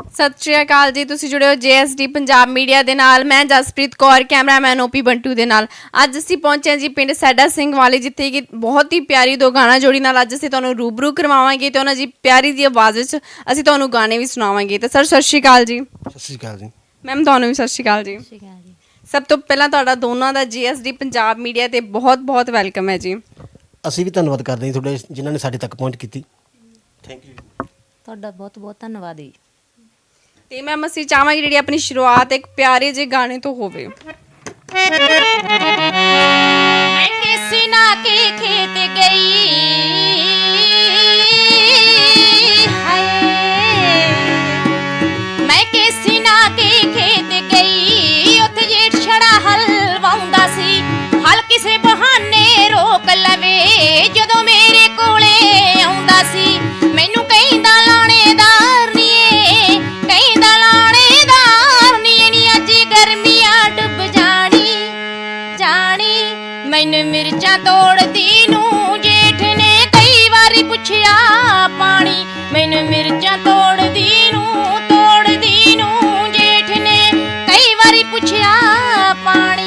ਸਤਿ ਸ਼੍ਰੀ ਅਕਾਲ ਜੀ ਤੁਸੀਂ ਜੁੜੇ ਹੋ ਜੀਐਸਡੀ ਪੰਜਾਬ ਮੀਡੀਆ ਦੇ ਨਾਲ। ਮੈਂ ਜਸਪ੍ਰੀਤ ਕੌਰ ਕੈਮਰਾਮੈਨ ਓਪੀ ਬੰਟੂ ਦੇ ਨਾਲ। ਅੱਜ ਅਸੀਂ ਪਹੁੰਚੇ ਹਾਂ ਜੀ ਪਿੰਡ ਸੈਡਾ ਸਿੰਘ ਵਾਲੇ ਜਿੱਥੇ ਕਿ ਬਹੁਤ ਹੀ ਪਿਆਰੀ ਦੋ ਗਾਣਾ ਜੋੜੀ ਨਾਲ ਅੱਜ ਅਸੀਂ ਤੁਹਾਨੂੰ ਰੂਬਰੂ ਕਰਵਾਵਾਂਗੇ ਤੇ ਉਹਨਾਂ ਦੀ ਪਿਆਰੀ ਦੀ ਆਵਾਜ਼ ਵਿੱਚ ਅਸੀਂ ਤੁਹਾਨੂੰ ਗਾਣੇ ਵੀ ਸੁਣਾਵਾਂਗੇ। ਤੇ ਸਰ ਸਤਿ ਸ਼੍ਰੀ ਅਕਾਲ ਜੀ। ਸਤਿ ਸ਼੍ਰੀ ਅਕਾਲ ਜੀ। ਮੈਮ ਤੁਹਾਨੂੰ ਵੀ ਸਤਿ ਸ਼੍ਰੀ ਅਕਾਲ ਜੀ। ਸਭ ਤੋਂ ਪਹਿਲਾਂ ਤੁਹਾਡਾ ਦੋਨਾਂ ਦਾ ਜੀਐਸਡੀ ਪੰਜਾਬ ਮੀਡੀਆ ਤੇ ਬਹੁਤ ਬਹੁਤ ਵੈਲਕਮ ਹੈ ਜੀ। ਅਸੀਂ ਵੀ ਧੰਨਵਾਦ ਕਰਦੇ ਹਾਂ ਤੁਹਾਡੇ ਜਿਨ੍ਹਾਂ ਨੇ ਸਾਡੇ ਤੱਕ ਪਹੁੰਚ ਕੀਤੀ। ਥੈਂਕ ਯੂ ਤੁਹਾਡਾ ਬਹੁਤ ਬਹੁਤ ਧੰਨਵਾਦ ਜੀ। ਤੇ ਮੈਮ ਅਸੀਂ ਚਾਹਾਂਗੇ ਜਿਹੜੀ ਆਪਣੀ ਸ਼ੁਰੂਆਤ ਇੱਕ ਪਿਆਰੇ ਜਿਹੇ ਗਾਣੇ ਤੋਂ ਹੋਵੇ। ਮੈਂ ਕਿਸੇ ਨਾ ਕੇ ਖੇਤ ਗਈ? ਹਾਏ। ਮੈਂ ਕਿਸੇ ਨਾ ਕੇ ਖੇਤ ਗਈ? ਉੱਥੇ ਜੇਠ ਛੜਾ ਹਲ ਵਾਉਂਦਾ ਸੀ, ਹਲ ਕਿਸੇ ਬਹਾਨੇ ਰੋਕ ਲਵੇ। ਜਦੋਂ ਮੇਰੇ ਕੋਲੇ ਆਉਂਦਾ ਸੀ ਪੁੱਛਿਆ ਪਾਣੀ।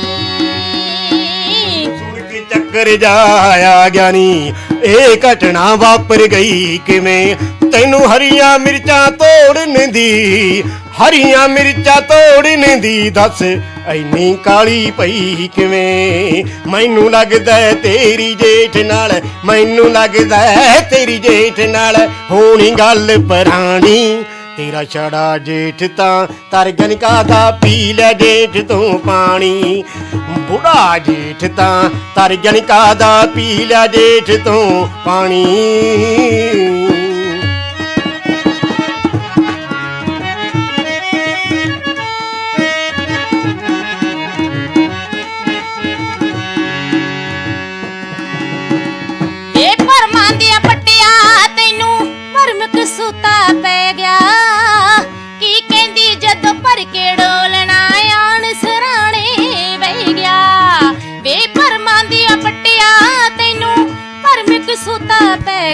ਸੁਣ ਕੇ ਚੱਕਰ ਜਾਇਆ ਗਿਆਨੀ, ਇਹ ਘਟਨਾ ਵਾਪਰ ਗਈ ਕਿਵੇਂ? ਤੈਨੂੰ ਹਰੀਆਂ ਮਿਰਚਾਂ ਤੋੜਨ ਦੀ ਹਰੀਆਂ ਮਿਰਚਾਂ ਤੋੜਨ ਦੀ ਦੱਸ ਐਨੀ ਕਾਲੀ ਪਈ ਕਿਵੇਂ? ਮੈਨੂੰ ਲੱਗਦਾ ਤੇਰੀ ਜੇਠ ਨਾਲ, ਮੈਨੂੰ ਲੱਗਦਾ ਤੇਰੀ ਜੇਠ ਨਾਲ ਹੋਣੀ ਗੱਲ ਪੁਰਾਣੀ। ਤੇਰਾ ਛੜਾ ਜੇਠ ਤਾਂ ਤਰਗਨਕਾ ਦਾ ਪੀ ਲੈ ਜੇਠ ਤੂੰ ਪਾਣੀ। ਬੁੜਾ ਜੇਠ ਤਾਂ ਤਰਗਨਕਾ ਦਾ ਪੀ ਲੈ ਜੇਠ ਤੂੰ ਪਾਣੀ।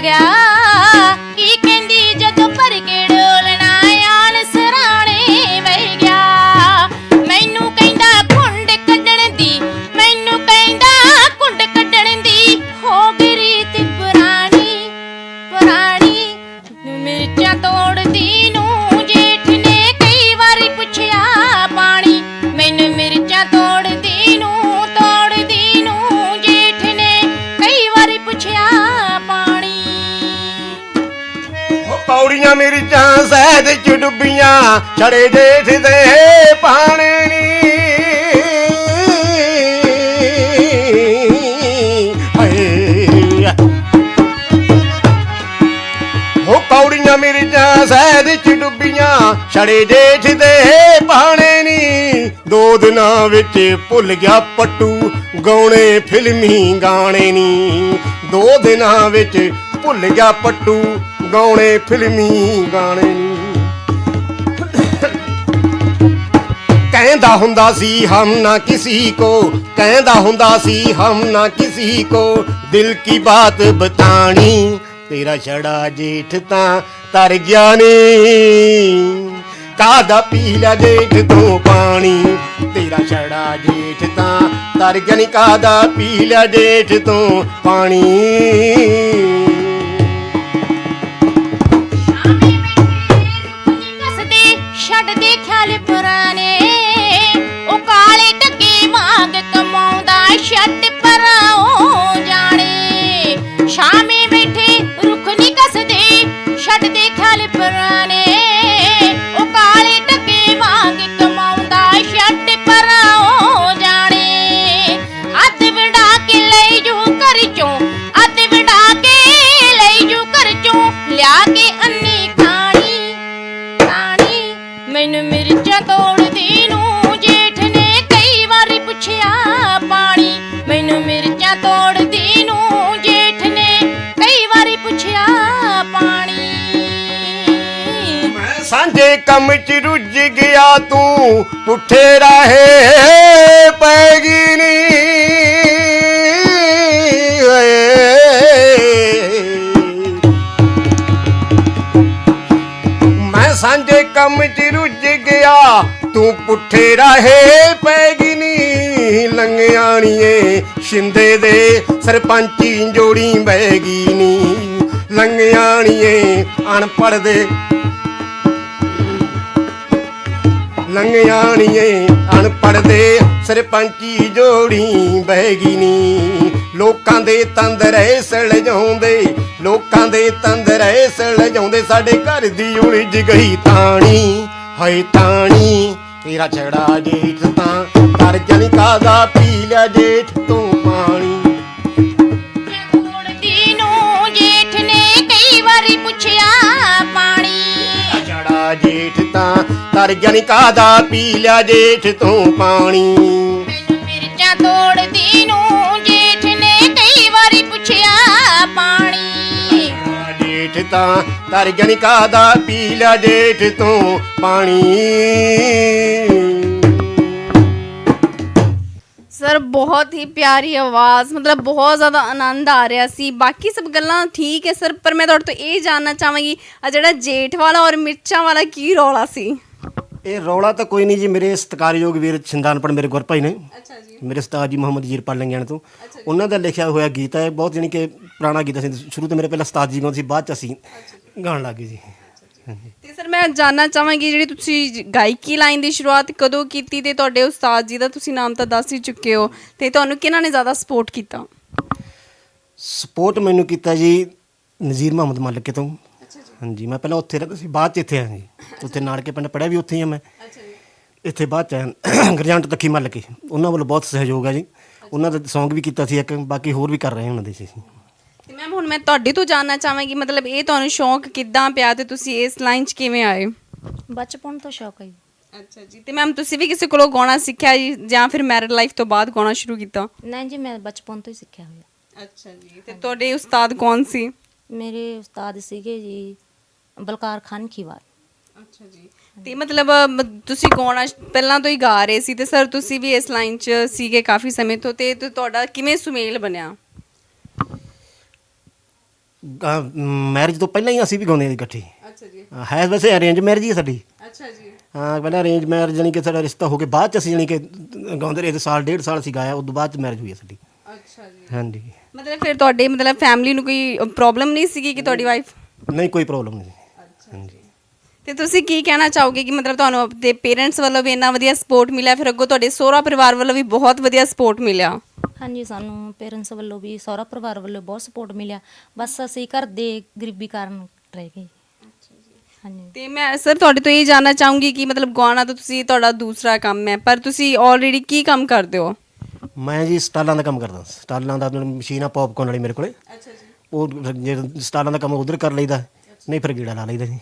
ਪੈ ਸਹਿਦ ਡੁੱਬੀਆਂ, ਛੜੇ ਜੇਠ ਦੇ ਪਾਣੇ ਨੀ। ਦੋ ਦਿਨਾਂ ਵਿੱਚ ਭੁੱਲ ਗਿਆ ਪੱਟੂ, ਗਾਉਣੇ ਫਿਲਮੀ ਗਾਣੇ ਨੀ। ਦੋ ਦਿਨਾਂ ਵਿੱਚ ਭੁੱਲ ਗਿਆ ਪੱਟੂ, ਗਾਉਣੇ ਫਿਲਮੀ ਗਾਣੇ ਨੀ। ਕਹਿੰਦਾ ਹੁੰਦਾ ਸੀ, ਹਮ ਨਾ ਕਿਸੇ ਕੋ। ਕਹਿੰਦਾ ਹੁੰਦਾ ਸੀ, ਹਮ ਨਾ ਕਿਸੇ ਕੋ। ਦਿਲ ਕੀ ਬਾਤ ਬਤਾਣੀ। ਤੇਰਾ ਛੜਾ ਜੇਠ ਤਾਂ ਤਰ ਗਿਆ ਨੀ। ਕਾਦਾ ਪੀ ਲਿਆ ਜੇਠ ਤੋਂ ਪਾਣੀ। ਤੇਰਾ ਛੜਾ ਜੇਠ ਤਾਂ ਤਰ ਗਿਆ ਨੀ। ਕਾਦਾ ਪੀ ਲਿਆ ਜੇਠ ਤੋਂ ਪਾਣੀ। ਛੱਡਦੇ ਖਿਆਲ ਪੁਰਾਣੇ। ਉਹ ਕਾਲੇ ਟੱਕੇ ਵਾਂਗ ਕਮਾਉਂਦਾ ਛੱਟ ਪਰਾਓ ਮੈਨੂੰ ਮਿਰਚਾਂ ਤੋੜਦੀ ਨੂੰ ਜੇਠ ਨੇ ਕਈ ਵਾਰੀ ਪੁੱਛਿਆ ਪਾਣੀ ਮੈਨੂੰ ਮਿਰਚਾਂ ਤੋੜਦੀ ਨੂੰ ਜੇਠ ਨੇ ਕਈ ਵਾਰੀ ਪੁੱਛਿਆ ਪਾਣੀ ਮੈਂ ਸਾਂਝੇ ਕੰਮ ਚ ਰੁੱਝ ਗਿਆ ਤੂੰ, ਪੁੱਠੇ ਰਾਹੇ ਪੈ ਗਈ ਨੀ ਓਏ। ਮੈਂ ਸਾਂਝੇ ਕੰਮ ਚ ਰੁੱਝ ਤੂੰ ਪੁੱਠੇ ਰਾਹੇ ਪੈ ਗਈ ਨੀ ਲੰਗਿਆਣੀਏ ਸ਼ਿੰਦੇ ਦੇ ਸਰਪੰਚੀ ਜੋੜੀ ਬਹਿ ਗਈ ਨੀ ਲੰਗਿਆਣੀਏ ਅਨਪੜ੍ਹ ਦੇ ਲੰਗਿਆਣੀਏ ਅਨਪੜ੍ਹ ਦੇ ਸਰਪੰਚੀ ਜੋੜੀ ਬਹਿ ਗਈ ਨੀ। ਲੋਕਾਂ ਦੇ ਤੰਦਰੇ ਸਲਜਾਉਂਦੇ ਲੋਕਾਂ ਦੇ ਤੰਦਰੇ ਸਲਜਾਉਂਦੇ ਸਾਡੇ ਘਰ ਦੀ ਉਲਝ ਗਈ ਤਾਣੀ। ਹਾਏ ਤਾਣੀ ਤੇਰਾ ਛੜਾ ਜੇਠ ਤਾਂ ਕਰ ਜਨੀ ਕਾਦਾ ਪੀ ਲਿਆ ਜੇਠ ਤੂੰ ਪਾਣੀ। ਤੋੜਦੀ ਨੂੰ ਜੇਠ ਨੇ ਕਈ ਵਾਰੀ ਪੁੱਛਿਆ ਪਾਣੀ। ਛੜਾ ਜੇਠ ਤਾਂ ਕਰ ਜਨੀ ਕਾਦਾ ਪੀ ਲਿਆ ਜੇਠ ਤੂੰ ਪਾਣੀ। ਮੈਨੂੰ ਮਿਰਚਾਂ ਤੋੜਦੀ ਨੂੰ ਜੇਠ ਤਾਂ ਤਰ ਗਣਿਕਾ ਦਾ ਪੀ ਲਿਆ ਜੇਠ ਤੋਂ ਪਾਣੀ। ਸਰ, ਬਹੁਤ ਹੀ ਪਿਆਰੀ ਆਵਾਜ਼, ਮਤਲਬ ਬਹੁਤ ਜ਼ਿਆਦਾ ਆਨੰਦ ਆ ਰਿਹਾ ਸੀ। ਬਾਕੀ ਸਭ ਗੱਲਾਂ ਠੀਕ ਹੈ ਸਰ, ਪਰ ਮੈਂ ਤੁਹਾਡੇ ਤੋਂ ਇਹ ਜਾਣਨਾ ਚਾਹਾਂਗੀ ਆ ਜਿਹੜਾ ਜੇਠ ਵਾਲਾ ਔਰ ਮਿਰਚਾਂ ਵਾਲਾ ਕੀ ਰੌਲਾ ਸੀ? ਇਹ ਰੌਲਾ ਤਾਂ ਕੋਈ ਨਹੀਂ ਜੀ ਮੇਰੇ ਸਤਿਕਾਰਯੋਗ ਵੀਰ ਛਿੰਦਾਨਪੜ ਮੇਰੇ ਗੁਰਭਾਈ ਨੇ। ਅੱਛਾ ਜੀ। ਮੇਰੇ ਉਸਤਾਦ ਜੀ ਮੁਹੰਮਦ ਜੀਰਪਾਲ ਲੰਗਿਆਣ ਤੋਂ। ਉਹਨਾਂ ਦਾ ਲਿਖਿਆ ਹੋਇਆ ਗੀਤ ਹੈ ਬਹੁਤ ਜਾਣੀ ਕਿ ਪੁਰਾਣਾ ਗੀਤ ਸੀ ਸ਼ੁਰੂ ਤੋਂ ਮੇਰੇ ਪਹਿਲਾਂ ਉਸਤਾਦ ਜੀ ਗਾਉਂਦੇ ਸੀ ਬਾਅਦ ਚ ਅਸੀਂ ਗਾਉਣ ਲੱਗੇ ਜੀ। ਤੇ ਸਰ ਮੈਂ ਜਾਨਣਾ ਚਾਹਾਂਗੀ ਜਿਹੜੀ ਤੁਸੀਂ ਗਾਇਕੀ ਲਾਈਨ ਦੀ ਸ਼ੁਰੂਆਤ ਕਦੋਂ ਕੀਤੀ ਤੇ ਤੁਹਾਡੇ ਉਸਤਾਦ ਜੀ ਦਾ ਤੁਸੀਂ ਨਾਮ ਤਾਂ ਦੱਸ ਹੀ ਚੁੱਕੇ ਹੋ ਤੇ ਤੁਹਾਨੂੰ ਕਿਹਨਾਂ ਨੇ ਜ਼ਿਆਦਾ ਸਪੋਰਟ ਕੀਤਾ? ਸਪੋਰਟ ਮੈਨੂੰ ਕੀਤਾ ਜੀ ਨਜ਼ੀਰ ਮੁਹੰਮਦ ਮਲਕੇ ਤੋਂ। ਹਾਂਜੀ ਮੈਂ ਪਹਿਲਾਂ ਉੱਥੇ ਰਹਿੰਦਾ ਸੀ ਬਾਅਦ ਚ ਇੱਥੇ ਆਇਆ ਜੀ। ਉੱਥੇ ਨਾਨਕੇ ਪਿੰਡ ਪੜਿਆ ਵੀ ਉੱਥੇ ਹੀ ਆ ਮੈਂ। ਅੱਛਾ ਜੀ। ਇੱਥੇ ਬਾਅਦ ਚ ਆਇਆ ਗਰਜੰਟ ਤੱਕੀ ਮੱਲ ਕੇ ਉਹਨਾਂ ਵੱਲੋਂ ਬਹੁਤ ਸਹਿਯੋਗ ਹੈ ਜੀ। ਉਹਨਾਂ ਦਾ Song ਵੀ ਕੀਤਾ ਸੀ ਇੱਕ ਬਾਕੀ ਹੋਰ ਵੀ ਕਰ ਰਹੇ ਹਾਂ ਉਹਨਾਂ ਦੇ ਸੀ ਅਸੀਂ। ਤੇ ਮੈਮ ਹੁਣ ਮੈਂ ਤੁਹਾਡੇ ਤੋਂ ਜਾਨਣਾ ਚਾਹਾਂਗੀ ਮਤਲਬ ਇਹ ਤੁਹਾਨੂੰ ਸ਼ੌਂਕ ਕਿੱਦਾਂ ਪਿਆ ਤੇ ਤੁਸੀਂ ਇਸ ਲਾਈਨ 'ਚ ਕਿਵੇਂ ਆਏ? ਬਚਪਨ ਤੋਂ ਸ਼ੌਕ ਹੈ ਜੀ। ਅੱਛਾ ਜੀ। ਤੇ ਮੈਮ ਤੁਸੀਂ ਵੀ ਕਿਸੇ ਕੋਲੋਂ ਗਾਉਣਾ ਸਿੱਖਿਆ ਜੀ ਜਾਂ ਫਿਰ ਮੈਰਿਡ ਲਾਈਫ ਤੋਂ ਬਾਅਦ ਗਾਉਣਾ ਸ਼ੁਰੂ ਕੀਤਾ? ਨਹੀਂ ਜੀ ਮੈਂ ਬਚਪਨ ਤੋਂ ਹੀ ਸਿੱਖਿਆ ਹੋਇਆ। ਅੱਛਾ ਜੀ। ਤੇ ਤੁਹਾਡੇ ਉਸਤਾਦ ਕੌਣ ਸੀ? ਮੇਰੇ ਉਸਤਾਦ ਸੀਗੇ ਜੀ ਬਲਕਾਰ ਖਾਨ ਖੀਵਾਰ ਅੱਛਾ ਜੀ। ਤੇ ਮਤਲਬ ਮ- ਤੁਸੀਂ ਗਾਉਣਾ ਸ਼- ਪਹਿਲਾਂ ਤੋਂ ਹੀ ਗਾ ਰਹੇ ਸੀ ਤੇ ਸਰ ਤੁਸੀਂ ਵੀ ਇਸ ਲਾਈਨ 'ਚ ਸੀਗੇ ਕਾਫੀ ਸਮੇਂ ਤੋਂ ਤੇ ਤੇ ਤੁਹਾਡਾ ਕਿਵੇਂ ਸੁਮੇਲ ਬਣਿਆ? ਮੈਰਿਜ ਤੋਂ ਪਹਿਲਾਂ ਹੀ ਅਸੀਂ ਵੀ ਗਾਉਂਦੇ ਹਾਂ ਜੀ ਇਕੱਠੇ। ਅੱਛਾ ਜੀ। ਹਾਂ, ਹੈ ਵੈਸੇ ਅਰੇਂਜ ਮੈਰਿਜ ਹੀ ਹੈ ਸਾਡੀ। ਅੱਛਾ ਜੀ। ਹਾਂ ਪਹਿਲਾਂ ਅਰੇਂਜ ਮੈਰਿਜ ਜਾਨੀ ਕਿ ਸਾਡਾ ਰਿਸ਼ਤਾ ਹੋ ਕੇ ਬਾਅਦ ਚ ਅਸੀਂ ਜਾਨੀ ਕਿ ਗਾਉਂਦੇ ਰਹੇ ਤੇ ਸਾਲ ਡੇਢ ਸਾਲ ਅਸੀਂ ਗਾਇਆ ਉਸ ਤੋਂ ਬਾਅਦ ਚ ਮੈਰਿਜ ਹੋਈ ਹੈ ਸਾਡੀ। ਅੱਛਾ ਜੀ। ਹਾਂਜੀ। ਮਤਲਬ ਫਿਰ ਤੁਹਾਡੇ ਮਤਲਬ ਫੈਮਿਲੀ ਨੂੰ ਕੋਈ ਪ੍ਰੋਬਲਮ ਨਹੀਂ ਸੀਗੀ ਕਿ ਤੁਹਾਡੀ ਵਾਈਫ ਨਹੀਂ ਕੋਈ ਪ੍ਰੋਬਲਮ ਨਹੀਂ। ਤੇ ਤੁਸੀਂ ਕੀ ਕਹਿਣਾ ਚਾਹੋਗੇ ਕਿ ਮਤਲਬ ਤੁਹਾਨੂੰ ਆਪਣੇ ਪੇਰੈਂਟਸ ਵੱਲੋਂ ਵੀ ਇੰਨਾ ਵਧੀਆ ਸਪੋਰਟ ਮਿਲਿਆ ਫਿਰ ਅੱਗੋਂ ਤੁਹਾਡੇ ਸਹੁਰਾ ਪਰਿਵਾਰ ਵੱਲੋਂ ਵੀ ਬਹੁਤ ਵਧੀਆ ਸਪੋਰਟ ਮਿਲਿਆ? ਹਾਂਜੀ ਸਾਨੂੰ ਪੇਰੈਂਟਸ ਵੱਲੋਂ ਵੀ ਸਹੁਰਾ ਪਰਿਵਾਰ ਵੱਲੋਂ ਬਹੁਤ ਸਪੋਰਟ ਮਿਲਿਆ। ਬਸ ਅਸੀਂ ਘਰ ਦੇ ਗਰੀਬੀ ਕਾਰਨ ਰਹਿ ਗਏ। ਹਾਂਜੀ। ਤੇ ਮੈਂ ਸਰ ਤੁਹਾਡੇ ਤੋਂ ਇਹ ਜਾਨਣਾ ਚਾਹੂੰਗੀ ਕਿ ਮਤਲਬ ਗਾਉਣਾ ਤਾਂ ਤੁਸੀਂ ਤੁਹਾਡਾ ਦੂਸਰਾ ਕੰਮ ਹੈ ਪਰ ਤੁਸੀਂ ਆਲਰੇਡੀ ਕੀ ਕੰਮ ਕਰਦੇ ਹੋ? ਮੈਂ ਜੀ ਸਟਾਲਾਂ ਦਾ ਕੰਮ ਕਰਦਾ। ਸਟਾਲਾਂ ਦਾ ਮਸ਼ੀਨ ਆ ਪੌਪਕੌਰਨ ਵਾਲੀ ਮੇਰੇ ਕੋਲੇ। ਅੱਛਾ ਜੀ। ਉਹ ਜੇ ਸਟਾਲਾਂ ਦਾ ਕੰਮ ਉਧਰ ਕਰ ਲਈਦਾ ਨਹੀਂ ਫਿਰ ਗੀੜਾ ਲਾ ਲਈਦਾ ਜੀ।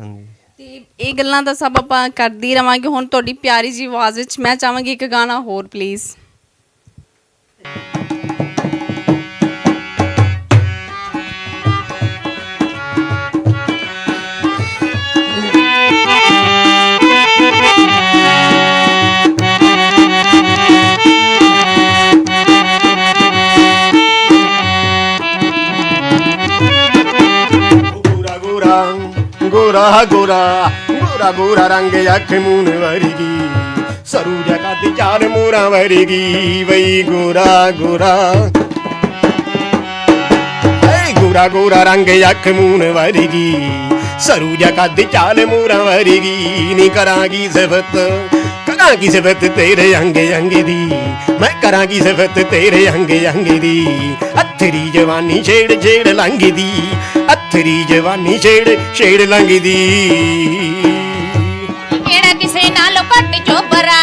ਹਾਂਜੀ। ਤੇ ਇਹ ਗੱਲਾਂ ਤਾਂ ਸਭ ਆਪਾਂ ਕਰਦੇ ਹੀ ਰਵਾਂਗੇ। ਹੁਣ ਤੁਹਾਡੀ ਪਿਆਰੀ ਜੀ ਆਵਾਜ਼ ਵਿੱਚ ਮੈਂ ਚਾਹਾਂਗੀ ਇੱਕ ਗਾਣਾ ਹੋਰ ਪਲੀਜ਼ ਗੋਰਾ ਗੋਰਾ ਗੋਰਾ ਗੋਰਾ ਰੰਗ ਅੱਖ ਮੂਨ ਵਰਗੀ। ਸਰੂ ਜਗਾ ਦੀ ਚਾਲ ਮੋਰਾ ਵਰਗੀ ਵਈ ਗੋਰਾ ਗੋਰਾ। ਏ ਗੋਰਾ ਗੋਰਾ ਰੰਗ ਅੱਖ ਮੂਨ ਵਰਗੀ। ਸਰੂ ਜਗਾ ਦੀ ਚਾਲ ਮੋਰਾ ਵਰਗੀ। ਨੀ ਕਰਾਂਗੀ ਸਿਫਤ ਕਰਾਂਗੀ ਸਿਫਤ ਤੇਰੇ ਅੰਗ ਅੰਗ ਦੀ। ਮੈਂ ਕਰਾਂਗੀ ਸਿਫਤ ਤੇਰੇ ਅੰਗ ਅੰਗ ਦੀ। ਅਥਰੀ ਜਵਾਨੀ ਛੇੜ ਛੇੜ ਲੰਘਦੀ ਅਥਰੀ ਜਵਾਨੀ ਛੇੜ ਛੇੜ ਲੰਘਦੀ। ਕਿਹੜਾ ਕਿਸੇ ਨਾਲੋਂ ਘੱਟ ਚੋਬਰਾ?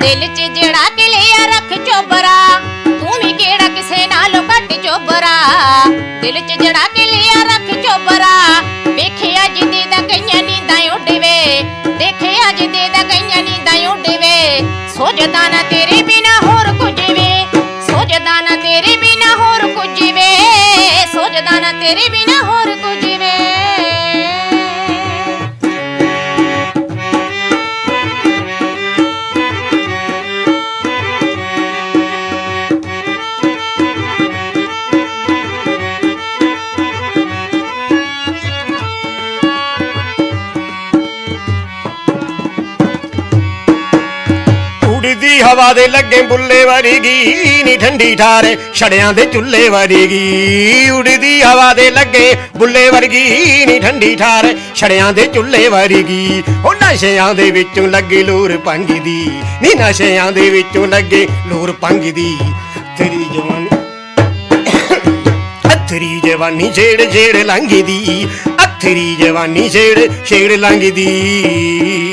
ਦਿਲ 'ਚ ਜਿਹੜਾ ਦਿਲਿਆ ਰੱਖ ਚੋਬਰਾ। ਤੂੰ ਵੀ ਕਿਹੜਾ ਕਿਸੇ ਨਾਲੋਂ ਘੱਟ ਚੋਬਰਾ? ਦਿਲ 'ਚ ਜਿਹੜਾ ਦਿਲਿਆ ਰੱਖ ਚੋਬਰਾ। ਵੇਖਿਆ ਜਿੱਦੇ ਦਾ ਕਈਆਂ ਨੀਂਦਾਂ ਉੱਡਵੇ। ਦੇਖਿਆ ਜਿੱਦੇ ਦਾ ਕਈਆਂ ਨੀਂਦਾਂ ਉੱਡਵੇ। ਸੋਚਦਾ ਨਾ ਤੇਰੇ ਬਿਨਾ ਹੋਰ ਕੁਝ ਵੇ। ਸੋਚਦਾ ਨਾ ਤੇਰੇ ਬਿਨਾ ਹੋਰ ਕੁਝ ਵੇ ਸੋਚਦਾ ਨਾ ਤੇਰੇ ਬਿਨਾ ਹੋਰ ਕੁਝ ਵੇ ਉੜਦੀ ਹਵਾ ਦੇ ਲੱਗੇ ਬੁੱਲੇ ਵਰਗੀ, ਨੀ ਠੰਡੀ ਠਾਰ ਛੜਿਆਂ ਦੇ ਚੁੱਲੇ ਵਰਗੀ। ਉੜਦੀ ਹਵਾ ਦੇ ਲੱਗੇ ਬੁੱਲੇ ਵਰਗੀ, ਨੀ ਠੰਡੀ ਠਾਰ ਛੜਿਆਂ ਦੇ ਚੁੱਲੇ ਵਰਗੀ। ਉਹ ਨਸ਼ਿਆਂ ਦੇ ਵਿੱਚੋਂ ਲੱਗੇ ਲੂਰ ਪੰਗ ਦੀ ਨੀ ਨਸ਼ਿਆਂ ਦੇ ਵਿੱਚੋਂ ਲੱਗੇ ਲੂਰ ਪੰਗ ਦੀ ਤੇਰੀ ਜਵਾਨੀ, ਅਥਰੀ ਜਵਾਨੀ ਛੇੜ ਛੇੜ ਲੰਘਦੀ, ਅਥਰੀ ਜਵਾਨੀ ਛੇੜ ਛੇੜ ਲੰਘਦੀ। ਇਸ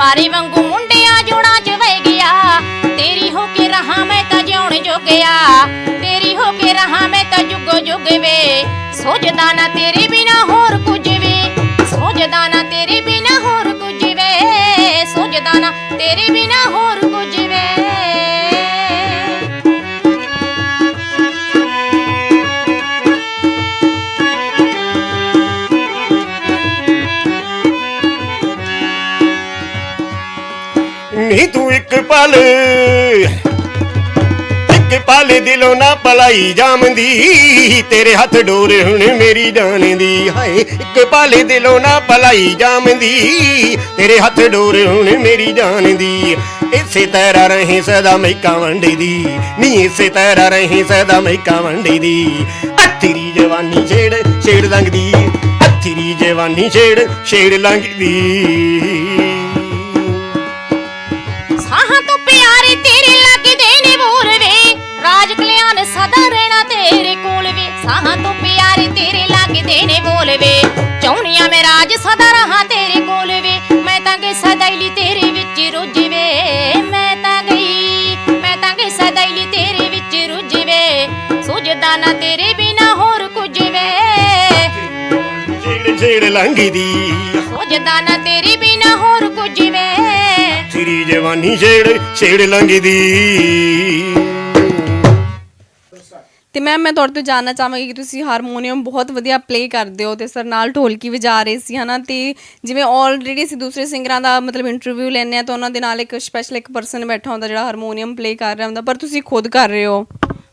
ਪਾਰੀ ਵਾਂਗੂ ਮੁੰਡਿਆਂ ਜੋੜਾਂ 'ਚ ਵੇ ਗਿਆ। ਤੇਰੀ ਹੋ ਕੇ ਰਹਾ ਮੈਂ ਤਾਂ ਜਿਉਣ ਜੋਗਿਆ। ਤੇਰੀ ਹੋ ਕੇ ਰਹਾ ਮੈਂ ਤਾਂ ਜੁਗੋ ਜੁਗ ਵੇ। ਸੋਚਦਾ ਨਾ ਤੇਰੇ ਬਿਨਾ ਹੋਰ ਕੁਝ ਵੇ। ਸੋਚਦਾ ਨਾ ਤੇਰੇ ਬਿਨਾ ਹੋਰ ਕੁਝ ਵੇ। ਸੋਚਦਾ ਨਾ ਤੇਰੇ ਬਿਨਾ ਹੋਰ ਕੁਝ ਵੇ। ਨੀ ਤੂੰ ਇੱਕ ਪਲ। ਇੱਕ ਪਲ ਦਿਲੋਂ ਨਾ ਪਲਾਈ ਜਾਮਦੀ। ਤੇਰੇ ਹੱਥ ਡੋਰ ਹੁਣ ਮੇਰੀ ਜਾਨ ਦੀ ਹਾਏ, ਇੱਕ ਪਲ ਦਿਲੋਂ ਨਾ ਪਲਾਈ ਜਾਮਦੀ। ਤੇਰੇ ਹੱਥ ਡੋਰ ਹੁਣ ਮੇਰੀ ਜਾਨ ਦੀ ਇਸੇ ਤਰ੍ਹਾਂ ਰਹੀ ਸਦਾ ਮੈਕਾਂ ਵੰਡੀ ਦੀ ਨੀ ਇਸੇ ਤਰ੍ਹਾਂ ਰਹੀ ਸਦਾ ਮੈਕਾਂ ਵੰਡੀ ਦੀ ਅੱਥਰੀ ਜਵਾਨੀ ਛੇੜ ਛੇੜ ਲੰਘਦੀ। ਅੱਥਰੀ ਜਵਾਨੀ ਛੇੜ ਛੇੜ ਲੰਘਦੀ। ਤੇਰੇ ਕੋਲ ਵੇ ਸਾਹਾਂ ਤੋਂ ਪਿਆਰੇ ਤੇਰੇ ਲੱਗਦੇ ਨੇ ਬੋਲ ਵੇ। ਚਾਹੁੰਨੀਆਂ ਮੈਂ ਰਾਜ ਸਦਾ ਰਹਾ ਤੇਰੇ ਕੋਲ ਵੇ। ਮੈਂ ਤਾਂ ਗਈ ਸਦਾਈਲੀ ਤੇਰੇ ਵਿੱਚ ਰੁੱਝ ਵੇ। ਮੈਂ ਤਾਂ ਗਈ ਮੈਂ ਤਾਂ ਗਈ ਸਦਾਈਲੀ ਤੇਰੇ ਵਿੱਚ ਰੁੱਝ ਵੇ। ਸੁਝਦਾ ਨਾ ਤੇਰੇ ਬਿਨਾ ਹੋਰ ਕੁਝ ਵੇ। ਛੇੜ ਛੇੜ ਲੰਘਦੀ। ਸੁਝਦਾ ਨਾ ਤੇਰੇ ਬਿਨਾ ਹੋਰ ਕੁਝ ਵੇ। ਤੇਰੀ ਜਵਾਨੀ ਛੇੜ ਛੇੜ ਲੰਘਦੀ। ਤੇ ਮੈਮ ਮੈਂ ਤੁਹਾਡੇ ਤੋਂ ਜਾਨਣਾ ਚਾਹਾਂਗੀ ਕਿ ਤੁਸੀਂ ਹਾਰਮੋਨੀਅਮ ਬਹੁਤ ਵਧੀਆ ਪਲੇ ਕਰਦੇ ਹੋ ਤੇ ਸਰ ਨਾਲ ਢੋਲਕੀ ਵਜਾ ਰਹੇ ਸੀ, ਹਨਾ? ਤੇ ਜਿਵੇਂ ਆਲਰੇਡੀ ਅਸੀਂ ਦੂਸਰੇ ਸਿੰਗਰਾਂ ਦਾ ਮਤਲਬ ਇੰਟਰਵਿਊ ਲੈਂਦੇ ਆ ਤਾਂ ਉਹਨਾਂ ਦੇ ਨਾਲ ਇੱਕ ਸਪੈਸ਼ਲ ਇੱਕ ਪਰਸਨ ਬੈਠਾ ਹੁੰਦਾ ਜਿਹੜਾ ਹਾਰਮੋਨੀਅਮ ਪਲੇ ਕਰ ਰਿਹਾ ਹੁੰਦਾ, ਪਰ ਤੁਸੀਂ ਖੁਦ ਕਰ ਰਹੇ ਹੋ?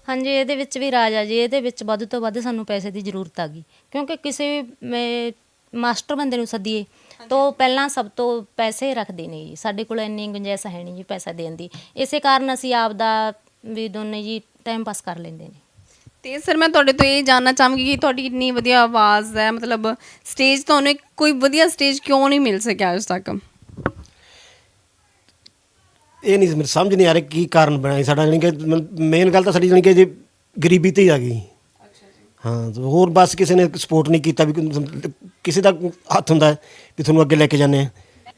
ਹਾਂਜੀ, ਇਹਦੇ ਵਿੱਚ ਵੀ ਰਾਜ ਆ ਜੀ। ਇਹਦੇ ਵਿੱਚ ਵੱਧ ਤੋਂ ਵੱਧ ਸਾਨੂੰ ਪੈਸੇ ਦੀ ਜ਼ਰੂਰਤ ਆ ਗਈ। ਕਿਉਂਕਿ ਕਿਸੇ ਵੀ ਮਾਸਟਰ ਬੰਦੇ ਨੂੰ ਸੱਦੀਏ, ਤਾਂ ਉਹ ਪਹਿਲਾਂ ਸਭ ਤੋਂ ਪੈਸੇ ਰੱਖਦੇ ਨੇ ਜੀ। ਸਾਡੇ ਕੋਲ ਇੰਨੀ ਗੁੰਜਾਇਸ਼ ਹੈ ਨਹੀਂ ਜੀ ਪੈਸਾ ਦੇਣ ਦੀ। ਇਸੇ ਕਾਰਨ ਅਸੀਂ ਆਪ ਦਾ ਵੀ ਦੋਨੇ ਜੀ ਟਾਈਮ ਪਾਸ ਕਰ ਲੈਂਦੇ ਨੇ। ਤੇ ਸਰ ਮੈਂ ਤੁਹਾਡੇ ਤੋਂ ਇਹ ਜਾਨਣਾ ਚਾਹਾਂਗੀ ਕਿ ਤੁਹਾਡੀ ਇੰਨੀ ਵਧੀਆ ਆਵਾਜ਼ ਹੈ ਮਤਲਬ ਸਟੇਜ ਤੁਹਾਨੂੰ ਇੱਕ ਕੋਈ ਵਧੀਆ ਸਟੇਜ ਕਿਉਂ ਨਹੀਂ ਮਿਲ ਸਕਿਆ ਅੱਜ ਤੱਕ? ਇਹ ਨਹੀਂ ਮੈਨੂੰ ਸਮਝ ਨਹੀਂ ਆ ਰਿਹਾ ਕੀ ਕਾਰਨ ਬਣਿਆ ਸਾਡਾ ਜਾਨੀ ਕਿ ਮੇਨ ਗੱਲ ਤਾਂ ਸਾਡੀ ਜਾਨੀ ਕਿ ਜੇ ਗਰੀਬੀ ਤੇ ਹੀ ਆ ਗਈ। ਹਾਂ ਹੋਰ ਬਸ ਕਿਸੇ ਨੇ ਸਪੋਰਟ ਨਹੀਂ ਕੀਤਾ ਵੀ ਕਿਸੇ ਦਾ ਹੱਥ ਹੁੰਦਾ ਵੀ ਤੁਹਾਨੂੰ ਅੱਗੇ ਲੈ ਕੇ ਜਾਂਦੇ ਆ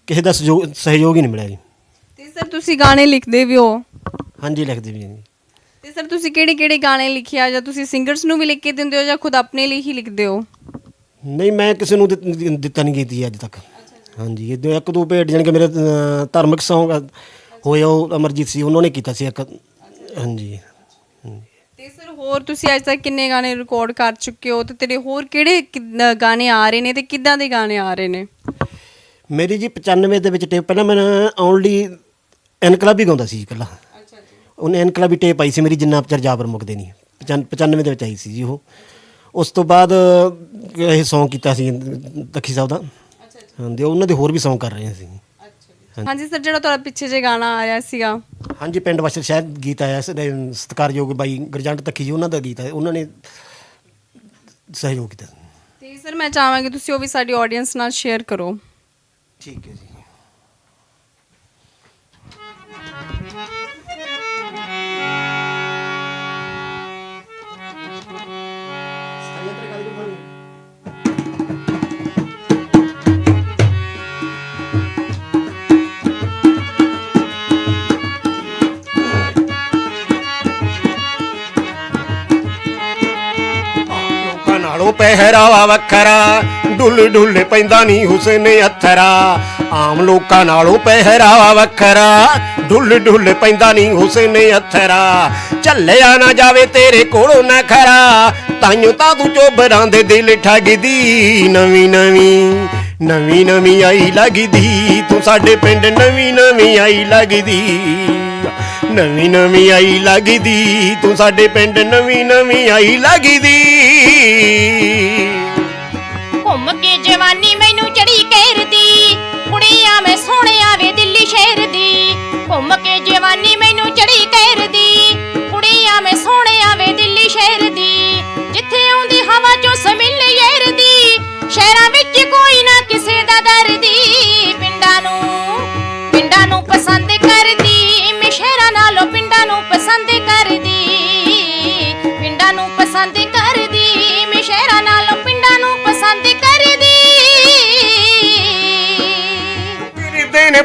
ਕਿਸੇ ਦਾ ਸਹਿਯੋਗ ਸਹਿਯੋਗ ਹੀ ਨਹੀਂ ਮਿਲਿਆ ਜੀ। ਤੇ ਸਰ ਤੁਸੀਂ ਗਾਣੇ ਲਿਖਦੇ ਵੀ ਹੋ? ਹਾਂਜੀ ਲਿਖਦੇ ਵੀ ਹਾਂ ਜੀ। ਤੇ ਸਰ ਤੁਸੀਂ ਕਿਹੜੇ ਕਿਹੜੇ ਗਾਣੇ ਲਿਖਿਆ ਜਾਂ ਤੁਸੀਂ ਸਿੰਗਰਸ ਨੂੰ ਵੀ ਲਿਖ ਕੇ ਦਿੰਦੇ ਹੋ ਜਾਂ ਖੁਦ ਆਪਣੇ ਲਈ ਹੀ ਲਿਖਦੇ ਹੋ? ਨਹੀਂ ਮੈਂ ਕਿਸੇ ਨੂੰ ਦਿੱਤ- ਦਿੱਤਾ ਨਹੀਂ ਕੀਤੀ ਅੱਜ ਤੱਕ। ਹਾਂਜੀ ਇਹ ਦੋ- ਇੱਕ ਦੋ ਭੇਟ ਜਾਣੀ ਕਿ ਮੇਰੇ ਅਹ, ਧਾਰਮਿਕ ਸੌਂਗ ਹੋਇਆ ਉਹ ਅਮਰਜੀਤ ਸੀ ਉਹਨਾਂ ਨੇ ਕੀਤਾ ਸੀ ਇੱਕ। ਹਾਂਜੀ ਹਾਂਜੀ। ਤੇ ਸਰ ਹੋਰ ਤੁਸੀਂ ਅੱਜ ਤੱਕ ਕਿੰਨੇ ਗਾਣੇ ਰਿਕਾਰਡ ਕਰ ਚੁੱਕੇ ਹੋ ਤੇ ਤੇਰੇ ਹੋਰ ਕਿਹੜੇ ਕਿੱਦਾਂ ਗਾਣੇ ਆ ਰਹੇ ਨੇ ਤੇ ਕਿੱਦਾਂ ਦੇ ਗਾਣੇ ਆ ਰਹੇ ਨੇ? ਮੇਰੀ ਜੀ 95 ਦੇ ਵਿੱਚ ਟੇਪ ਪਹਿਲਾਂ ਮੈਂ ਓਨਲੀ ਇਨਕਲਾਬੀ ਗਾਉਂਦਾ ਸੀ ਇਕੱਲਾ। ਉਹਨੇ ਇਨਕਲਾਬੀ ਟੇਪ ਆਈ ਸੀ ਮੇਰੀ ਜਿੰਨਾ ਚਿਰ ਜਾਬਰ ਮੁੱਕਦੇ ਨਹੀਂ। 95 ਦੇ ਵਿੱਚ ਆਈ ਸੀ ਜੀ ਉਹ। ਉਸ ਤੋਂ ਬਾਅਦ ਇਹ Song ਕੀਤਾ ਸੀ ਤੱਖੀ ਸਾਹਿਬ ਦਾ। ਅੱਛਾ ਜੀ ਹਾਂਜੀ ਉਹਨਾਂ ਦੇ ਹੋਰ ਵੀ Song ਕਰ ਰਹੇ ਜੀ। ਹਾਂਜੀ। ਸਰ ਜਿਹੜਾ ਤੁਹਾਡਾ ਪਿੱਛੇ ਜੇ ਗਾਣਾ ਆਇਆ ਸੀਗਾ। ਹਾਂਜੀ ਪਿੰਡ ਵਸਰ ਸ਼ਾਇਦ ਗੀਤ ਆਇਆ ਸੀ ਸਤਿਕਾਰਯੋਗ ਬਾਈ ਗੁਰਜੰਟ ਤੱਖੀ ਜੀ ਉਹਨਾਂ ਦਾ ਗੀਤ ਹੈ ਉਹਨਾਂ ਨੇ ਸਹਿਯੋਗ ਕੀਤਾ ਤੇ ਸਰ ਮੈਂ ਚਾਹਾਂਗੀ ਤੁਸੀਂ ਉਹ ਵੀ ਸਾਡੀ ਆਡੀਅנס ਨਾਲ ਸ਼ੇਅਰ ਕਰੋ। ਠੀਕ ਹੈ ਜੀ। ਪਹਿਰਾਵਾ ਵੱਖਰਾ। ਡੁੱਲ ਡੁੱਲ ਪੈਂਦਾ ਨਹੀਂ ਹੁਸਨ ਅਥਰਾ। ਆਮ ਲੋਕਾਂ ਨਾਲੋਂ ਪਹਿਰਾਵਾ ਵੱਖਰਾ। ਡੁੱਲ ਡੁੱਲ ਪੈਂਦਾ ਨਹੀਂ ਹੁਸਨ ਅਥਰਾ। ਝੱਲਿਆ ਨਾ ਜਾਵੇ ਤੇਰੇ ਕੋਲੋਂ ਨਾ ਖਰਾ। ਤਾਈਓ ਤਾਂ ਤੂੰ ਚੋਬਰਾਂ ਦੇ ਦਿਲ ਠੱਗਦੀ। ਨਵੀਂ ਨਵੀਂ ਨਵੀਂ ਨਵੀਂ ਆਈ ਲੱਗਦੀ। ਤੂੰ ਸਾਡੇ ਪਿੰਡ ਨਵੀਂ ਨਵੀਂ ਆਈ ਲੱਗਦੀ। ਨਵੀਂ ਨਵੀਂ ਆਈ ਲੱਗਦੀ, ਤੂੰ ਸਾਡੇ ਪਿੰਡ ਨਵੀਂ ਨਵੀਂ ਆਈ ਲੱਗਦੀ। ਘੁੰਮ ਕੇ ਜਵਾਨੀ ਮੈਨੂੰ ਚੜੀ ਘੇਰਦੀ ਕੁੜੀਆਂ ਮੈਂ ਸੋਹਣਿਆ ਵੇ ਦਿੱਲੀ ਸ਼ਹਿਰ ਦੀ ਘੁੰਮ ਕੇ ਜਵਾਨੀ ਮੈਨੂੰ ਚੜੀ ਘੇਰਦੀ ਕੁੜੀਆਂ ਮੈਂ ਸੋਹਣਿਆ ਵੇ ਦਿੱਲੀ ਸ਼ਹਿਰ ਦੀ ਜਿੱਥੇ ਆਉਂਦੀ ਹਵਾ ਚੋਂ ਸਮਿਲ ਯੇਰਦੀ ਸ਼ਹਿਰਾਂ ਵਿੱਚ ਕੋਈ ਨਾ ਕਿਸੇ ਦਾ ਦਰਦੀ ਪਿੰਡਾਂ ਨੂੰ ਪਿੰਡਾਂ ਨੂੰ ਪਸੰਦ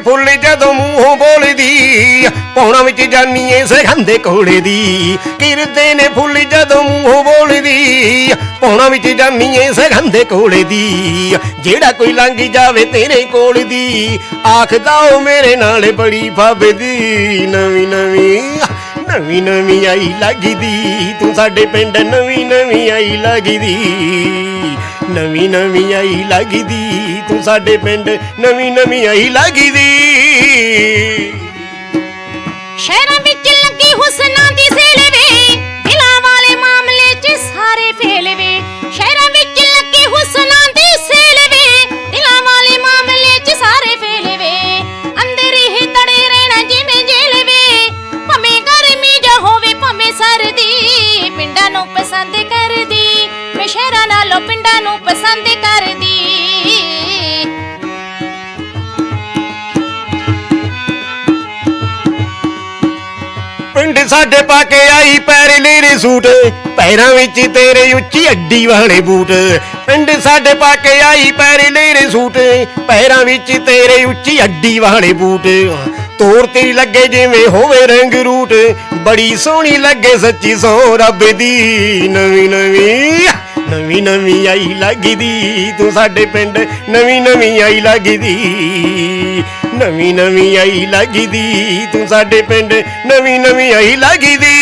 ਫੁੱਲ ਜਦੋਂ ਮੂੰਹੋਂ ਬੋਲਦੀ ਪੌਣਾ ਵਿੱਚ ਜਾਨੀ ਏ ਸਖੰਦੇ ਕੋਲੇ ਦੀ। ਕਿਰਦੇ ਨੇ ਫੁੱਲ ਜਦੋਂ ਮੂੰਹੋਂ ਬੋਲਦੀ ਪੌਣਾ ਵਿੱਚ ਜਾਨੀ ਏ ਸਖੰਦੇ ਕੋਲੇ ਦੀ। ਜਿਹੜਾ ਕੋਈ ਲੰਘ ਜਾਵੇ ਤੇਰੇ ਕੋਲ ਦੀ, ਆਖਦਾ ਉਹ ਮੇਰੇ ਨਾਲ ਬੜੀ ਫੱਬਦੀ। ਨਵੀਂ ਨਵੀਂ ਨਵੀਂ ਨਵੀਂ ਆਈ ਲੱਗਦੀ, ਤੂੰ ਸਾਡੇ ਪਿੰਡ ਨਵੀਂ ਨਵੀਂ ਆਈ ਲੱਗਦੀ। ਨਵੀਂ ਨਵੀਂ ਆਈ ਲੱਗਦੀ, ਤੂੰ ਸਾਡੇ ਪਿੰਡ ਨਵੀਂ ਨਵੀਂ ਆਈ ਲੱਗਦੀ। ਸ਼ਹਿਰਾਂ ਵਿੱਚ ਲੱਗੀ ਹੁਸਨਾਂ ਦੀ ਸੇਲ ਵੇ ਦਿਲਾਂ ਵਾਲੇ ਮਾਮਲੇ 'ਚ ਸਾਰੇ ਫੇਲ ਵੇ। ਸ਼ਹਿਰਾਂ ਵਿੱਚ ਲੱਗੀ ਹੁਸਨਾਂ ਦੀ ਸੇਲ ਵੇ ਦਿਲਾਂ ਵਾਲੇ ਮਾਮਲੇ 'ਚ ਸਾਰੇ ਫੇਲ ਵੇ। ਅੰਦਰ ਹੀ ਤੜੇ ਰਹਿਣਾ ਜਿਵੇਂ ਜੇਲ ਵੇ, ਭਾਵੇਂ ਗਰਮੀ ਜਾਂ ਹੋਵੇ, ਭਾਵੇਂ ਸਰਦੀ, ਪਿੰਡਾਂ ਨੂੰ ਪਸੰਦ ਕਰਦੀ। ਮੈਂ ਸ਼ਹਿਰਾਂ ਨਾਲੋਂ ਨੂੰ ਪਸੰਦ ਕਰਦੀ। ਪਿੰਡ ਸਾਡੇ ਪਾ ਕੇ ਆਈ ਪੈਰ ਲੀਰੇ ਸੂਟ, ਪੈਰਾਂ ਵਿੱਚ ਤੇਰੇ ਉੱਚੀ ਅੱਡੀ ਵਾਲੇ ਬੂਟ। ਪਿੰਡ ਸਾਡੇ ਪਾ ਕੇ ਆਈ ਪੈਰ ਲੀਰੇ ਸੂਟ, ਪੈਰਾਂ ਵਿੱਚ ਤੇਰੇ ਉੱਚੀ ਅੱਡੀ ਵਾਲੇ ਬੂਟ। ਤੋਰ ਤੇਰੀ ਲੱਗੇ ਜਿਵੇਂ ਹੋਵੇ ਰੰਗ ਰੂਟ, ਬੜੀ ਸੋਹਣੀ ਲੱਗੇ ਸੱਚੀ ਸੋ ਰੱਬ ਦੀ ਨਵੀਂ ਨਵੀਂ। ਨਵੀਂ ਨਵੀਂ ਆਈ ਲੱਗਦੀ, ਤੂੰ ਸਾਡੇ ਪਿੰਡ ਨਵੀਂ ਨਵੀਂ ਆਈ ਲੱਗਦੀ। ਨਵੀਂ ਨਵੀਂ ਆਈ ਲੱਗਦੀ, ਤੂੰ ਸਾਡੇ ਪਿੰਡ ਨਵੀਂ ਨਵੀਂ ਆਈ ਲੱਗਦੀ।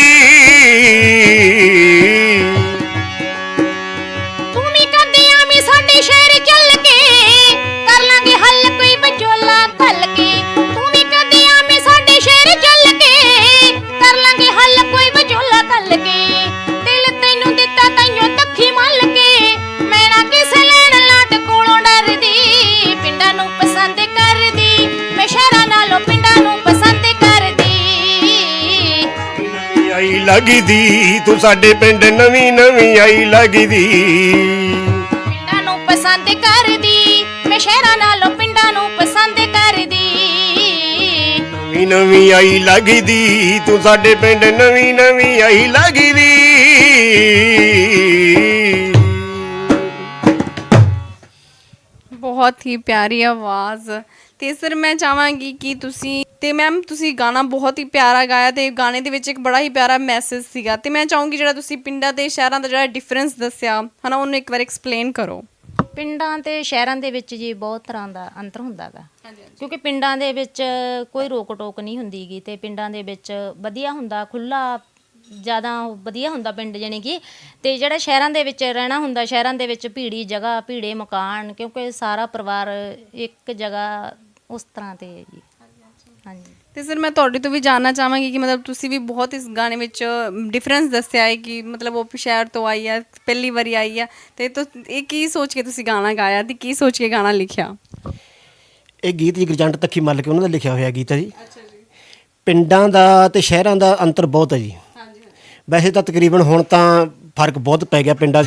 ਲੱਗਦੀ ਤੂੰ ਸਾਡੇ ਪਿੰਡ ਨਵੀਂ ਨਵੀਂ ਆਈ ਲੱਗਦੀ ਪਿੰਡਾਂ ਨੂੰ ਪਸੰਦ ਕਰਦੀ ਮੈਂ ਸ਼ਹਿਰਾਂ ਨਾਲੋਂ ਪਿੰਡਾਂ ਨੂੰ ਪਸੰਦ ਕਰਦੀ। ਨਵੀਂ ਨਵੀਂ ਆਈ ਲੱਗਦੀ ਤੂੰ ਸਾਡੇ ਪਿੰਡ ਨਵੀਂ ਨਵੀਂ ਆਈ ਲੱਗਦੀ ਬਹੁਤ ਹੀ ਪਿਆਰੀ ਆਵਾਜ਼। ਤੇ ਸਰ ਮੈਂ ਚਾਹਾਂਗੀ ਕਿ ਤੁਸੀਂ ਤੇ ਮੈਮ ਤੁਸੀਂ ਗਾਣਾ ਬਹੁਤ ਹੀ ਪਿਆਰਾ ਗਾਇਆ ਤੇ ਗਾਣੇ ਦੇ ਵਿੱਚ ਇੱਕ ਬੜਾ ਹੀ ਪਿਆਰਾ ਮੈਸੇਜ ਸੀਗਾ ਤੇ ਮੈਂ ਚਾਹੂੰਗੀ ਜਿਹੜਾ ਤੁਸੀਂ ਪਿੰਡਾਂ ਤੇ ਸ਼ਹਿਰਾਂ ਦਾ ਜਿਹੜਾ ਡਿਫਰੈਂਸ ਦੱਸਿਆ ਹਨਾ ਉਹਨੂੰ ਇੱਕ ਵਾਰ ਐਕਸਪਲੇਨ ਕਰੋ। ਪਿੰਡਾਂ ਤੇ ਸ਼ਹਿਰਾਂ ਦੇ ਵਿੱਚ ਜੀ ਬਹੁਤ ਤਰ੍ਹਾਂ ਦਾ ਅੰਤਰ ਹੁੰਦਾ ਗਾ। ਕਿਉਂਕਿ ਪਿੰਡਾਂ ਦੇ ਵਿੱਚ ਕੋਈ ਰੋਕ ਟੋਕ ਨਹੀਂ ਹੁੰਦੀਗੀ ਤੇ ਪਿੰਡਾਂ ਦੇ ਵਿੱਚ ਵਧੀਆ ਹੁੰਦਾ ਖੁੱਲਾ ਜ਼ਿਆਦਾ ਵਧੀਆ ਹੁੰਦਾ ਪਿੰਡ ਜਾਣੀ ਕਿ ਤੇ ਜਿਹੜਾ ਸ਼ਹਿਰਾਂ ਦੇ ਵਿੱਚ ਰਹਿਣਾ ਹੁੰਦਾ ਸ਼ਹਿਰਾਂ ਦੇ ਵਿੱਚ ਭੀੜੀ ਜਗ੍ਹਾ ਭੀੜੇ ਮਕਾਨ ਕਿਉਂਕਿ ਸਾਰਾ ਪਰਿਵਾਰ ਇੱਕ ਜਗ੍ਹਾ ਉਸ ਤਰ੍ਹਾਂ ਤੇ ਹੈ ਜੀ। ਹਾਂਜੀ। ਤੇ ਸਰ ਮੈਂ ਤੁਹਾਡੇ ਤੋਂ ਵੀ ਜਾਨਣਾ ਚਾਹਾਂਗੀ ਕਿ ਮਤਲਬ ਤੁਸੀਂ ਵੀ ਬਹੁਤ ਇਸ ਗਾਣੇ ਵਿੱਚ ਡਿਫਰੈਂਸ ਦੱਸਿਆ ਹੈ ਕਿ ਮਤਲਬ ਉਹ ਸ਼ਹਿਰ ਤੋਂ ਆਈ ਆ ਪਹਿਲੀ ਵਾਰੀ ਆਈ ਆ। ਤੇ ਤੁ- ਇਹ ਕੀ ਸੋਚ ਕੇ ਤੁਸੀਂ ਗਾਣਾ ਗਾਇਆ ਤੇ ਕੀ ਸੋਚ ਕੇ ਗਾਣਾ ਲਿਖਿਆ? ਇਹ ਗੀਤ ਜੀ ਗਰਜੰਟ ਤੱਕੀ ਮੱਲ ਕੇ ਉਹਨਾਂ ਦਾ ਲਿਖਿਆ ਹੋਇਆ ਗੀਤ ਹੈ ਜੀ। ਪਿੰਡਾਂ ਦਾ ਤੇ ਸ਼ਹਿਰਾਂ ਦਾ ਅੰਤਰ ਬਹੁਤ ਹੈ ਜੀ। ਵੈਸੇ ਤਾਂ ਤਕਰੀਬਨ ਹੁਣ ਤਾਂ ਫ਼ਰਕ ਬਹੁਤ ਪੈ ਗਿਆ ਪਿੰਡਾਂ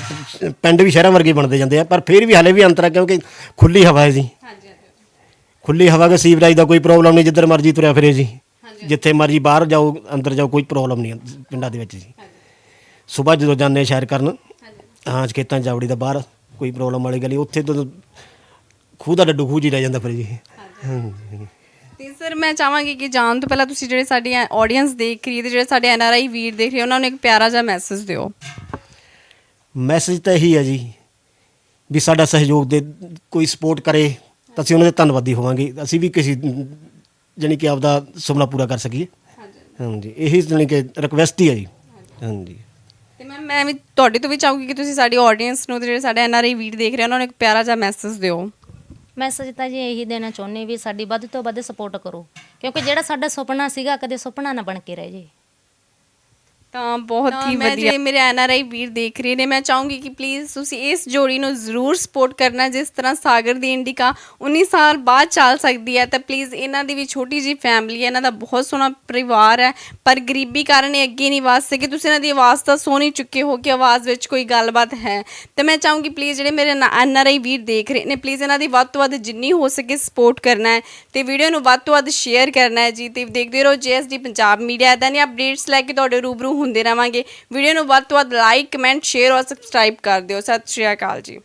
ਪਿੰਡ ਵੀ ਸ਼ਹਿਰਾਂ ਵਰਗੇ ਬਣਦੇ ਜਾਂਦੇ ਆ ਪਰ ਫਿਰ ਵੀ ਹਾਲੇ ਵੀ ਅੰਤਰ ਹੈ ਕਿਉਂਕਿ ਖੁੱਲੀ ਹਵਾ ਹੈ ਜੀ। ਖੁੱਲੀ ਹਵਾ ਕੇ ਸੀਵਰੇਜ ਦਾ ਕੋਈ ਪ੍ਰੋਬਲਮ ਨਹੀਂ ਜਿੱਧਰ ਮਰਜ਼ੀ ਤੁਰਿਆ ਫਿਰੇ ਜੀ। ਜਿੱਥੇ ਮਰਜ਼ੀ ਬਾਹਰ ਜਾਓ ਅੰਦਰ ਜਾਓ ਕੋਈ ਪ੍ਰੋਬਲਮ ਨਹੀਂ ਪਿੰਡਾਂ ਦੇ ਵਿੱਚ ਜੀ। ਸਵੇਰ ਜਦੋਂ ਜਾਂਦੇ ਸ਼ਹਿਰ ਕਰਨ ਹਾਂ ਖੇਤਾਂ ਜਾਵੜੀ ਦਾ ਬਾਹਰ ਕੋਈ ਪ੍ਰੋਬਲਮ ਵਾਲੀ ਗੱਲ ਉੱਥੇ ਤਾਂ ਖੂਹ ਦਾ ਡੱਡੂ ਖੂਹ ਹੀ ਰਹਿ ਜਾਂਦਾ ਫਿਰ ਜੀ। ਹਾਂ। ਤੇ ਸਰ ਮੈਂ ਚਾਹਾਂਗੀ ਕਿ ਜਾਣ ਤੋਂ ਪਹਿਲਾਂ ਤੁਸੀਂ ਜਿਹੜੇ ਸਾਡੀ ਆਡੀਅנס ਦੇਖ ਰਹੀ ਹੈ ਤੇ ਜਿਹੜੇ ਸਾਡੇ ਐਨ ਆਰ ਆਈ ਵੀਰ ਦੇਖ ਰਹੇ ਉਹਨਾਂ ਨੂੰ ਇੱਕ ਪਿਆਰਾ ਜਿਹਾ ਮੈਸੇਜ ਦਿਓ। ਮੈਸੇਜ ਤਾਂ ਇਹੀ ਹੈ ਜੀ ਵੀ ਸਾਡਾ ਸਹਿਯੋਗ ਦੇ ਕੋਈ ਸਪੋਰਟ ਕਰੇ ਤਾਂ ਅਸੀਂ ਉਹਨਾਂ ਦੇ ਧੰਨਵਾਦੀ ਹੋਵਾਂਗੇ। ਅਸੀਂ ਵੀ ਕਿਸੇ ਜਾਣੀ ਕਿ ਆਪਦਾ ਸੁਪਨਾ ਪੂਰਾ ਕਰ ਸਕੀਏ। ਹਾਂਜੀ। ਇਹੀ ਜਾਣੀ ਕਿ ਰਿਕਵੈਸਟ ਹੀ ਹੈ ਜੀ। ਹਾਂਜੀ। ਤੇ ਮੈਮ ਮੈਂ ਵੀ ਤੁਹਾਡੇ ਤੋਂ ਵੀ ਚਾਹੂੰਗੀ ਕਿ ਤੁਸੀਂ ਸਾਡੀ ਆਡੀਅנס ਨੂੰ ਤੇ ਜਿਹੜੇ ਸਾਡੇ ਐਨ ਆਰ ਆਈ ਵੀਰ ਦੇਖ ਰਹੇ ਉਹਨਾਂ ਨੂੰ ਇੱਕ ਪਿਆਰਾ ਜਿਹਾ ਮੈਸੇਜ ਦਿਓ। ਮੈਸੇਜ ਤਾਂ ਜੀ ਇਹੀ ਦੇਣਾ ਚਾਹੁੰਦੇ ਵੀ ਸਾਡੀ ਵੱਧ ਤੋਂ ਵੱਧ ਸਪੋਰਟ ਕਰੋ। ਕਿਉਂਕਿ ਜਿਹੜਾ ਸਾਡਾ ਸੁਪਨਾ ਸੀਗਾ ਕਦੇ ਸੁਪਨਾ ਨਾ ਬਣ ਕੇ ਰਹਿ ਜੇ। ਤਾਂ ਬਹੁਤ ਹੀ ਵਧੀਆ। ਜਿਹੜੇ ਮੇਰੇ ਐਨਆਰਆਈ ਵੀਰ ਦੇਖ ਰਹੇ ਨੇ ਮੈਂ ਚਾਹੂੰਗੀ ਕਿ ਪਲੀਜ਼ ਤੁਸੀਂ ਇਸ ਜੋੜੀ ਨੂੰ ਜ਼ਰੂਰ ਸਪੋਰਟ ਕਰਨਾ ਜਿਸ ਤਰ੍ਹਾਂ ਸਾਗਰ ਦੀ ਇੰਡੀਕਾ 19 ਸਾਲ ਬਾਅਦ ਚੱਲ ਸਕਦੀ ਹੈ ਤਾਂ ਪਲੀਜ਼ ਇਹਨਾਂ ਦੀ ਵੀ ਛੋਟੀ ਜੀ ਫੈਮਿਲੀ ਹੈ ਇਹਨਾਂ ਦਾ ਬਹੁਤ ਸੋਹਣਾ ਪਰਿਵਾਰ ਹੈ ਪਰ ਗਰੀਬੀ ਕਾਰਨ ਇਹ ਅੱਗੇ ਨਹੀਂ ਵਧ ਸਕੇ। ਤੁਸੀਂ ਇਹਨਾਂ ਦੀ ਆਵਾਜ਼ ਤਾਂ ਸੁਣ ਹੀ ਚੁੱਕੇ ਹੋ ਕਿ ਆਵਾਜ਼ ਵਿੱਚ ਕੋਈ ਗੱਲਬਾਤ ਹੈ। ਤੇ ਮੈਂ ਚਾਹੂੰਗੀ ਪਲੀਜ਼ ਜਿਹੜੇ ਮੇਰੇ ਐਨਆਰਆਈ ਵੀਰ ਦੇਖ ਰਹੇ ਨੇ ਪਲੀਜ਼ ਇਹਨਾਂ ਦੀ ਵੱਧ ਤੋਂ ਵੱਧ ਜਿੰਨੀ ਹੋ ਸਕੇ ਸਪੋਰਟ ਕਰਨਾ ਹੈ ਤੇ ਵੀਡੀਓ ਨੂੰ ਵੱਧ ਤੋਂ ਵੱਧ ਸ਼ੇਅਰ ਕਰਨਾ ਹੈ ਜੀ। ਤੇ ਦੇਖਦੇ ਰਹੋ ਜੀਐਸਡੀ ਪੰਜਾਬ ਮੀਡੀਆ ਇਦਾਂ ਦੀਆਂ ਅਪਡੇਟਸ ਲੈ ਕੇ ਤੁਹਾਡੇ ਰੂਬਰੂ ਹੁੰਦੇ ਰਵਾਂਗੇ ਵੀਡੀਓ ਨੂੰ ਵੱਧ ਤੋਂ ਵੱਧ ਲਾਈਕ ਕਮੈਂਟ ਸ਼ੇਅਰ ਔਰ ਸਬਸਕ੍ਰਾਈਬ ਕਰ ਦਿਓ। ਸਤਿ ਸ਼੍ਰੀ ਅਕਾਲ ਜੀ।